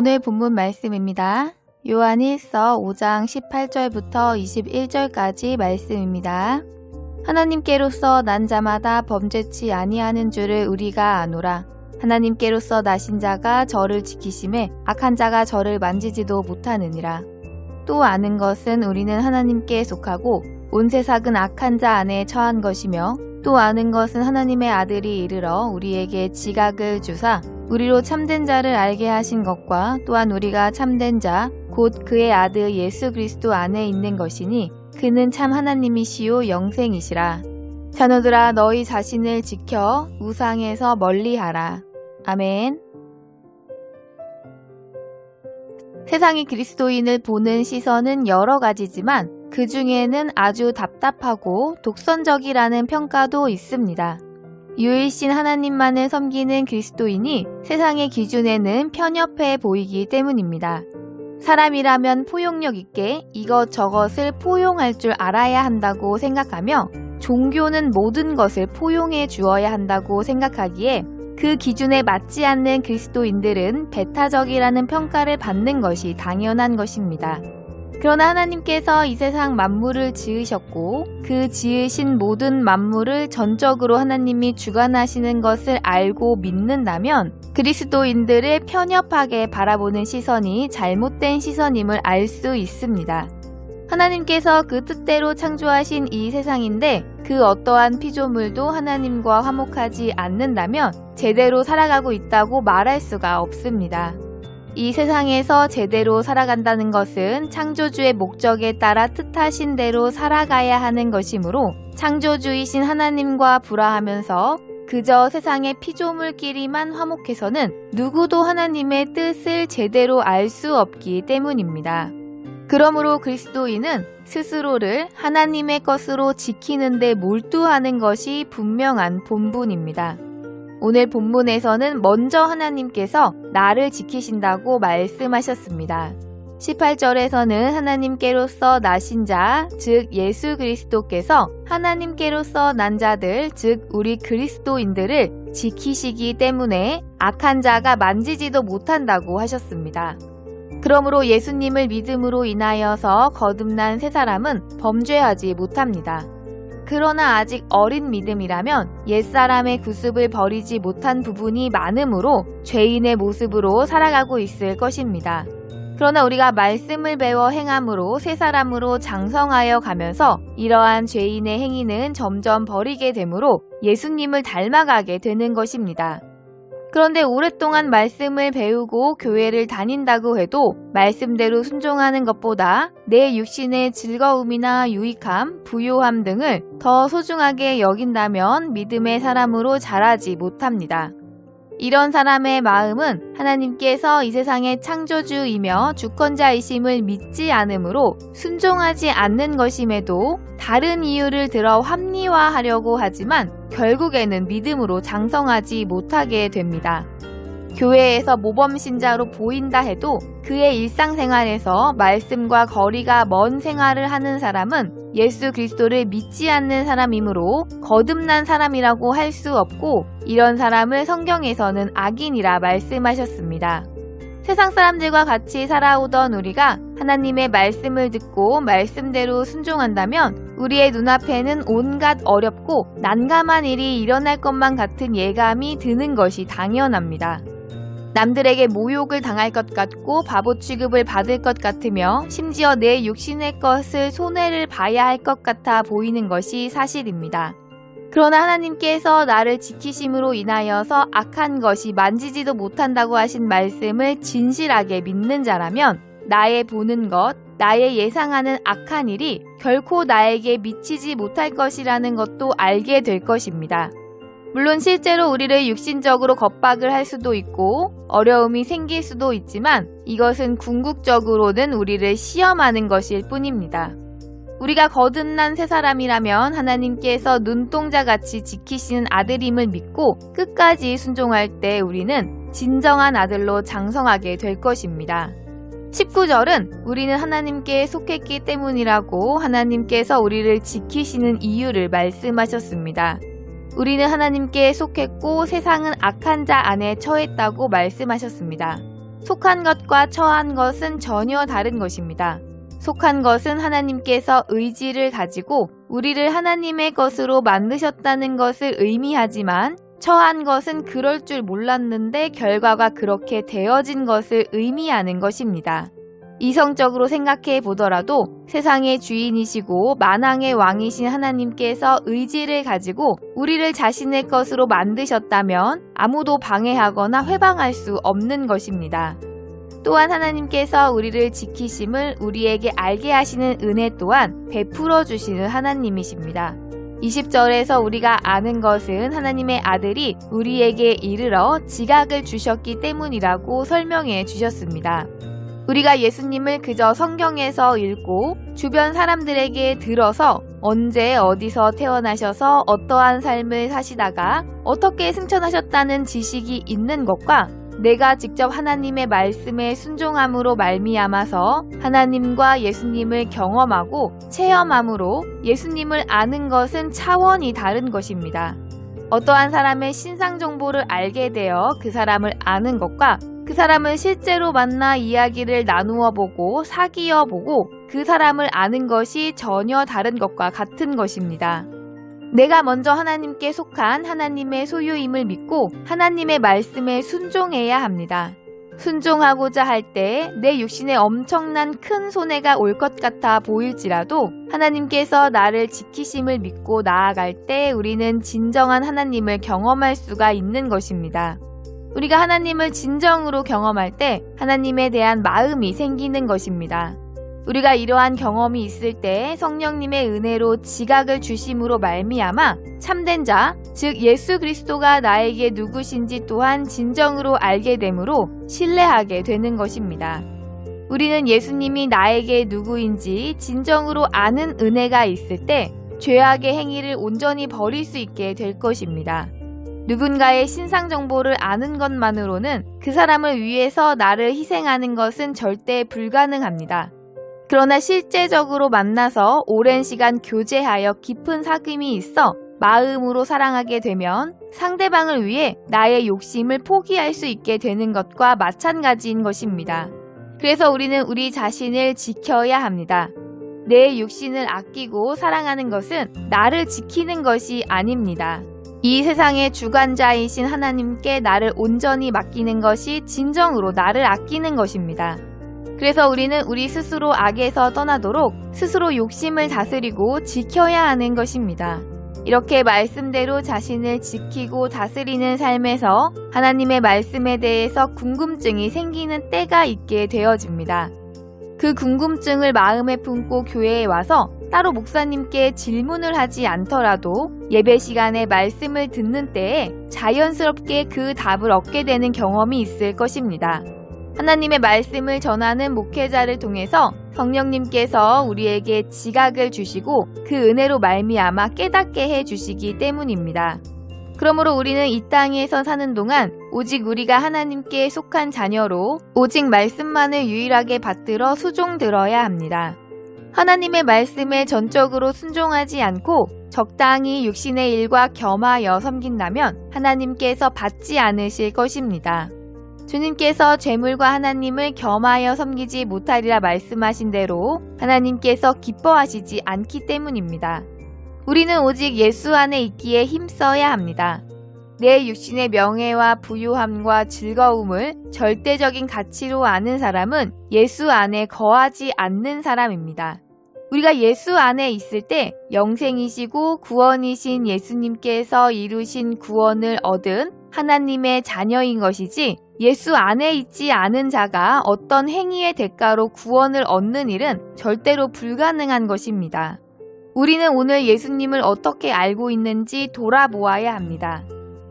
오늘 본문 말씀입니다. 요한일서 5장 18절부터 21절까지 말씀입니다. 하나님께로서 난 자마다 범죄치 아니하는 줄을 우리가 아노라. 하나님께로서 나신 자가 저를 지키심에 악한 자가 저를 만지지도 못하느니라. 또 아는 것은 우리는 하나님께 속하고 온 세상은 악한 자 안에 처한 것이며 또 아는 것은 하나님의 아들이 이르러 우리에게 지각을 주사 우리로 참된 자를 알게 하신 것과 또한 우리가 참된 자, 곧 그의 아들 예수 그리스도 안에 있는 것이니 그는 참 하나님이시요 영생이시라. 자녀들아 너희 자신을 지켜 우상에서 멀리하라. 아멘. 세상이 그리스도인을 보는 시선은 여러 가지지만 그 중에는 아주 답답하고 독선적이라는 평가도 있습니다. 유일신 하나님만을 섬기는 그리스도인이 세상의 기준에는 편협해 보이기 때문입니다. 사람이라면 포용력 있게 이것저것을 포용할 줄 알아야 한다고 생각하며 종교는 모든 것을 포용해 주어야 한다고 생각하기에 그 기준에 맞지 않는 그리스도인들은 배타적이라는 평가를 받는 것이 당연한 것입니다. 그러나 하나님께서 이 세상 만물을 지으셨고 그 지으신 모든 만물을 전적으로 하나님이 주관하시는 것을 알고 믿는다면 그리스도인들을 편협하게 바라보는 시선이 잘못된 시선임을 알 수 있습니다. 하나님께서 그 뜻대로 창조하신 이 세상인데 그 어떠한 피조물도 하나님과 화목하지 않는다면 제대로 살아가고 있다고 말할 수가 없습니다. 이 세상에서 제대로 살아간다는 것은 창조주의 목적에 따라 뜻하신 대로 살아가야 하는 것이므로 창조주이신 하나님과 불화하면서 그저 세상의 피조물끼리만 화목해서는 누구도 하나님의 뜻을 제대로 알 수 없기 때문입니다. 그러므로 그리스도인은 스스로를 하나님의 것으로 지키는데 몰두하는 것이 분명한 본분입니다. 오늘 본문에서는 먼저 하나님께서 나를 지키신다고 말씀하셨습니다. 18절에서는 하나님께로서 나신 자, 즉 예수 그리스도께서 하나님께로서 난 자들, 즉 우리 그리스도인들을 지키시기 때문에 악한 자가 만지지도 못한다고 하셨습니다. 그러므로 예수님을 믿음으로 인하여서 거듭난 새 사람은 범죄하지 못합니다. 그러나 아직 어린 믿음이라면 옛사람의 구습을 버리지 못한 부분이 많으므로 죄인의 모습으로 살아가고 있을 것입니다. 그러나 우리가 말씀을 배워 행함으로 새 사람으로 장성하여 가면서 이러한 죄인의 행위는 점점 버리게 되므로 예수님을 닮아가게 되는 것입니다. 그런데 오랫동안 말씀을 배우고 교회를 다닌다고 해도 말씀대로 순종하는 것보다 내 육신의 즐거움이나 유익함, 부요함 등을 더 소중하게 여긴다면 믿음의 사람으로 자라지 못합니다. 이런 사람의 마음은 하나님께서 이 세상의 창조주이며 주권자이심을 믿지 않으므로 순종하지 않는 것임에도 다른 이유를 들어 합리화하려고 하지만 결국에는 믿음으로 장성하지 못하게 됩니다. 교회에서 모범신자로 보인다 해도 그의 일상생활에서 말씀과 거리가 먼 생활을 하는 사람은 예수 그리스도를 믿지 않는 사람이므로 거듭난 사람이라고 할 수 없고 이런 사람을 성경에서는 악인이라 말씀하셨습니다. 세상 사람들과 같이 살아오던 우리가 하나님의 말씀을 듣고 말씀대로 순종한다면 우리의 눈앞에는 온갖 어렵고 난감한 일이 일어날 것만 같은 예감이 드는 것이 당연합니다. 남들에게 모욕을 당할 것 같고 바보 취급을 받을 것 같으며 심지어 내 육신의 것을 손해를 봐야 할 것 같아 보이는 것이 사실입니다. 그러나 하나님께서 나를 지키심으로 인하여서 악한 것이 만지지도 못한다고 하신 말씀을 진실하게 믿는 자라면 나의 보는 것, 나의 예상하는 악한 일이 결코 나에게 미치지 못할 것이라는 것도 알게 될 것입니다. 물론 실제로 우리를 육신적으로 겁박을 할 수도 있고 어려움이 생길 수도 있지만 이것은 궁극적으로는 우리를 시험하는 것일 뿐입니다. 우리가 거듭난 새 사람이라면 하나님께서 눈동자 같이 지키시는 아들임을 믿고 끝까지 순종할 때 우리는 진정한 아들로 장성하게 될 것입니다. 19절은 우리는 하나님께 속했기 때문이라고 하나님께서 우리를 지키시는 이유를 말씀하셨습니다. 우리는 하나님께 속했고 세상은 악한 자 안에 처했다고 말씀하셨습니다. 속한 것과 처한 것은 전혀 다른 것입니다. 속한 것은 하나님께서 의지를 가지고 우리를 하나님의 것으로 만드셨다는 것을 의미하지만 처한 것은 그럴 줄 몰랐는데 결과가 그렇게 되어진 것을 의미하는 것입니다. 이성적으로 생각해 보더라도 세상의 주인이시고 만왕의 왕이신 하나님께서 의지를 가지고 우리를 자신의 것으로 만드셨다면 아무도 방해하거나 회방할 수 없는 것입니다. 또한 하나님께서 우리를 지키심을 우리에게 알게 하시는 은혜 또한 베풀어 주시는 하나님이십니다. 20절에서 우리가 아는 것은 하나님의 아들이 우리에게 이르러 지각을 주셨기 때문이라고 설명해 주셨습니다. 우리가 예수님을 그저 성경에서 읽고 주변 사람들에게 들어서 언제 어디서 태어나셔서 어떠한 삶을 사시다가 어떻게 승천하셨다는 지식이 있는 것과 내가 직접 하나님의 말씀에 순종함으로 말미암아서 하나님과 예수님을 경험하고 체험함으로 예수님을 아는 것은 차원이 다른 것입니다. 어떠한 사람의 신상 정보를 알게 되어 그 사람을 아는 것과 그 사람을 실제로 만나 이야기를 나누어 보고 사귀어 보고 그 사람을 아는 것이 전혀 다른 것과 같은 것입니다. 내가 먼저 하나님께 속한 하나님의 소유임을 믿고 하나님의 말씀에 순종해야 합니다. 순종하고자 할 때 내 육신에 엄청난 큰 손해가 올 것 같아 보일지라도 하나님께서 나를 지키심을 믿고 나아갈 때 우리는 진정한 하나님을 경험할 수가 있는 것입니다. 우리가 하나님을 진정으로 경험할 때 하나님에 대한 마음이 생기는 것입니다. 우리가 이러한 경험이 있을 때 성령님의 은혜로 지각을 주심으로 말미암아 참된 자, 즉 예수 그리스도가 나에게 누구신지 또한 진정으로 알게 되므로 신뢰하게 되는 것입니다. 우리는 예수님이 나에게 누구인지 진정으로 아는 은혜가 있을 때 죄악의 행위를 온전히 버릴 수 있게 될 것입니다. 누군가의 신상 정보를 아는 것만으로는 그 사람을 위해서 나를 희생하는 것은 절대 불가능합니다. 그러나 실제적으로 만나서 오랜 시간 교제하여 깊은 사귐이 있어 마음으로 사랑하게 되면 상대방을 위해 나의 욕심을 포기할 수 있게 되는 것과 마찬가지인 것입니다. 그래서 우리는 우리 자신을 지켜야 합니다. 내 육신을 아끼고 사랑하는 것은 나를 지키는 것이 아닙니다. 이 세상의 주관자이신 하나님께 나를 온전히 맡기는 것이 진정으로 나를 아끼는 것입니다. 그래서 우리는 우리 스스로 악에서 떠나도록 스스로 욕심을 다스리고 지켜야 하는 것입니다. 이렇게 말씀대로 자신을 지키고 다스리는 삶에서 하나님의 말씀에 대해서 궁금증이 생기는 때가 있게 되어집니다. 그 궁금증을 마음에 품고 교회에 와서 따로 목사님께 질문을 하지 않더라도 예배 시간에 말씀을 듣는 때에 자연스럽게 그 답을 얻게 되는 경험이 있을 것입니다. 하나님의 말씀을 전하는 목회자를 통해서 성령님께서 우리에게 지각을 주시고 그 은혜로 말미암아 깨닫게 해 주시기 때문입니다. 그러므로 우리는 이 땅에서 사는 동안 오직 우리가 하나님께 속한 자녀로 오직 말씀만을 유일하게 받들어 수종 들어야 합니다. 하나님의 말씀에 전적으로 순종하지 않고 적당히 육신의 일과 겸하여 섬긴다면 하나님께서 받지 않으실 것입니다. 주님께서 죄물과 하나님을 겸하여 섬기지 못하리라 말씀하신 대로 하나님께서 기뻐하시지 않기 때문입니다. 우리는 오직 예수 안에 있기에 힘써야 합니다. 내 육신의 명예와 부유함과 즐거움을 절대적인 가치로 아는 사람은 예수 안에 거하지 않는 사람입니다. 우리가 예수 안에 있을 때 영생이시고 구원이신 예수님께서 이루신 구원을 얻은 하나님의 자녀인 것이지 예수 안에 있지 않은 자가 어떤 행위의 대가로 구원을 얻는 일은 절대로 불가능한 것입니다. 우리는 오늘 예수님을 어떻게 알고 있는지 돌아보아야 합니다.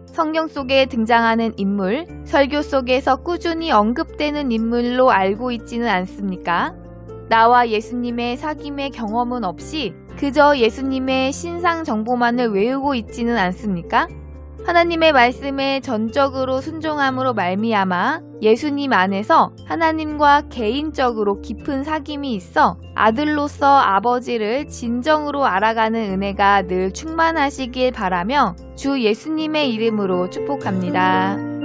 성경 속에 등장하는 인물, 설교 속에서 꾸준히 언급되는 인물로 알고 있지는 않습니까? 나와 예수님의 사귐의 경험은 없이 그저 예수님의 신상 정보만을 외우고 있지는 않습니까? 하나님의 말씀에 전적으로 순종함으로 말미암아 예수님 안에서 하나님과 개인적으로 깊은 사귐이 있어 아들로서 아버지를 진정으로 알아가는 은혜가 늘 충만하시길 바라며 주 예수님의 이름으로 축복합니다.